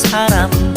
사람.